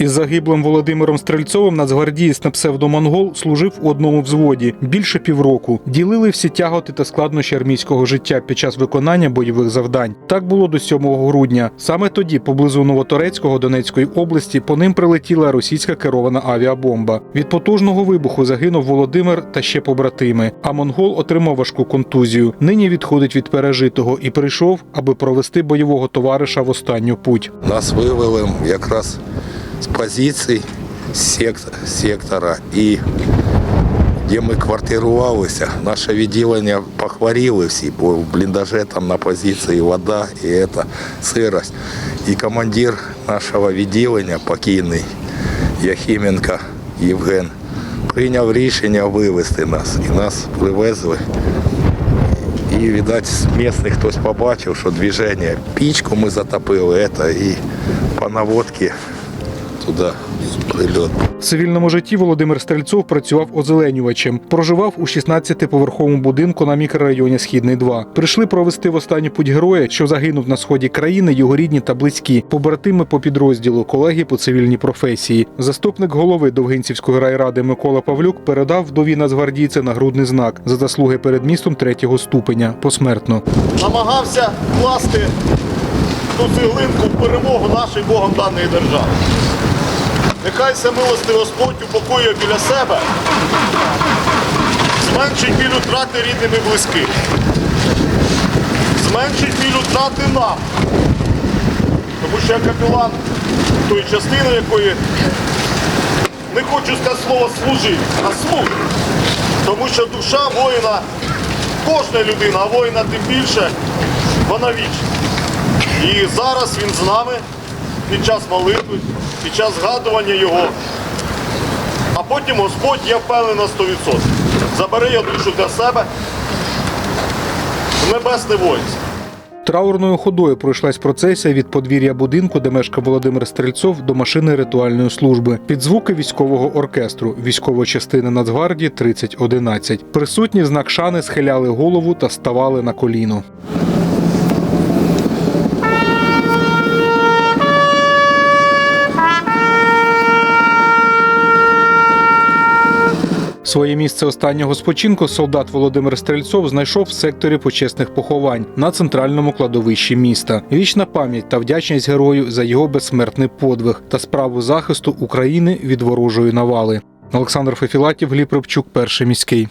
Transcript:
Із загиблим Володимиром Стрельцовим нацгвардієць на псевдомонгол служив у одному взводі більше півроку. Ділили всі тяготи та складнощі армійського життя під час виконання бойових завдань. Так було до 7 грудня. Саме тоді, поблизу Новоторецького Донецької області, по ним прилетіла російська керована авіабомба. Від потужного вибуху загинув Володимир та ще побратими. А монгол отримав важку контузію. Нині відходить від пережитого і прийшов, аби провести бойового товариша в останню путь. Нас вивели якраз з позицій сект- сектора і де ми квартирувалися, наше відділення похворіли всі, бо в бліндажі там на позиції вода і це, сирость. І командир нашого відділення, покійний Яхименко Євген, прийняв рішення вивезти нас. І нас вивезли. І, видать, з місцевих хтось побачив, що движення, пічку ми затопили, це, і по наводці туди прильот. В цивільному житті Володимир Стрельцов працював озеленювачем. Проживав у 16-поверховому будинку на мікрорайоні Східний 2. Прийшли провести в останню путь героя, що загинув на сході країни, його рідні та близькі, побратими по підрозділу, колеги по цивільній професії. Заступник голови Довгинцівської райради Микола Павлюк передав вдові нацгвардійця нагрудний знак за заслуги перед містом третього ступеня посмертно. намагався вкласти ту цеглинку в перемогу нашої Богом даної держави. Нехай милости Господь упокоює біля себе, зменшить біль утрати рідним і близьким, зменшить біль утрати нам. Тому що я капелан тої частини, якої не хочу сказати слово служить, а служить. Тому що душа воїна кожна людина, а воїна тим більше, вона вічна. І зараз він з нами під час молитви, під час згадування його. А потім Господь, я впевнений на 100%, забере його душу для себе в небесне воїнство. Траурною ходою пройшлась процесія від подвір'я будинку, де мешкав Володимир Стрельцов, до машини ритуальної служби під звуки військового оркестру військової частини Нацгвардії 3011. Присутні знак шани схиляли голову та ставали на коліно. Своє місце останнього спочинку солдат Володимир Стрельцов знайшов в секторі почесних поховань на центральному кладовищі міста. Вічна пам'ять та вдячність герою за його безсмертний подвиг та справу захисту України від ворожої навали. Олександр Фефілатів, Гліб Рубчук, перший міський.